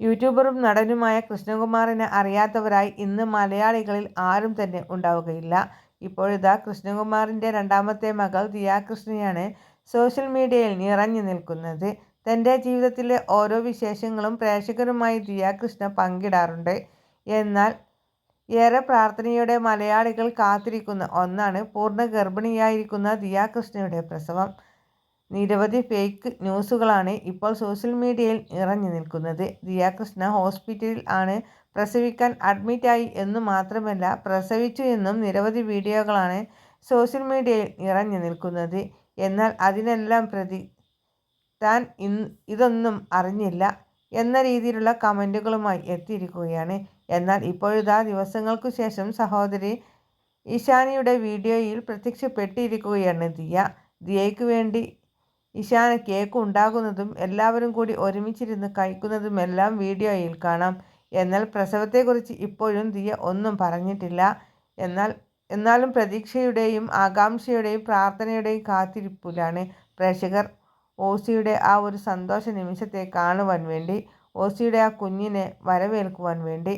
യൂട്യൂബറും നടനുമായ കൃഷ്ണകുമാറിനെ അറിയാത്തവരായി ഇന്ന് മലയാളികളിൽ ആരും തന്നെ ഉണ്ടാവുകയില്ല. ഇപ്പോഴിതാ കൃഷ്ണകുമാറിന്റെ രണ്ടാമത്തെ മകൾ ദിയാകൃഷ്ണയാണ് സോഷ്യൽ മീഡിയയിൽ നിറഞ്ഞു നിൽക്കുന്നത്. തന്റെ ജീവിതത്തിലെ ഓരോ വിശേഷങ്ങളും പ്രേക്ഷകരുമായി ദിയാകൃഷ്ണ പങ്കിടാറുണ്ട്. എന്നാൽ ഏറെ പ്രാർത്ഥനയോടെ മലയാളികൾ കാത്തിരിക്കുന്ന ഒന്നാണ് പൂർണ ഗർഭിണിയായിരിക്കുന്ന ദിയാകൃഷ്ണയുടെ പ്രസവം. നിരവധി ഫേക്ക് ന്യൂസുകളാണ് ഇപ്പോൾ സോഷ്യൽ മീഡിയയിൽ നിറഞ്ഞു നിൽക്കുന്നത്. ദിയാകൃഷ്ണ ഹോസ്പിറ്റലിൽ ആണ് പ്രസവിക്കാൻ അഡ്മിറ്റായി എന്നു മാത്രമല്ല പ്രസവിച്ചു എന്നും നിരവധി വീഡിയോകളാണ് സോഷ്യൽ മീഡിയയിൽ നിറഞ്ഞു നിൽക്കുന്നത്. എന്നാൽ അതിനെല്ലാം പ്രതി താൻ ഇതൊന്നും അറിഞ്ഞില്ല എന്ന രീതിയിലുള്ള കമന്റുകളുമായി എത്തിയിരിക്കുകയാണ്. എന്നാൽ ഇപ്പോഴിതാ ദിവസങ്ങൾക്കു ശേഷം സഹോദരി ഇഷാനിയുടെ വീഡിയോയിൽ പ്രത്യക്ഷപ്പെട്ടിരിക്കുകയാണ് ദിയ. ദിയയ്ക്ക് വേണ്ടി ഇഷാന കേക്ക് ഉണ്ടാകുന്നതും എല്ലാവരും കൂടി ഒരുമിച്ചിരുന്ന് കഴിക്കുന്നതുമെല്ലാം വീഡിയോയിൽ കാണാം. എന്നാൽ പ്രസവത്തെക്കുറിച്ച് ഇപ്പോഴും ദിയ ഒന്നും പറഞ്ഞിട്ടില്ല. എന്നാൽ എന്നാലും പ്രതീക്ഷയുടെയും ആകാംക്ഷയുടെയും പ്രാർത്ഥനയുടെയും കാത്തിരിപ്പിലാണ് പ്രേക്ഷകർ ഓസിയുടെ ആ ഒരു സന്തോഷ നിമിഷത്തെ കാണുവാൻ വേണ്ടി, ഓസിയുടെ ആ കുഞ്ഞിനെ വരവേൽക്കുവാൻ വേണ്ടി.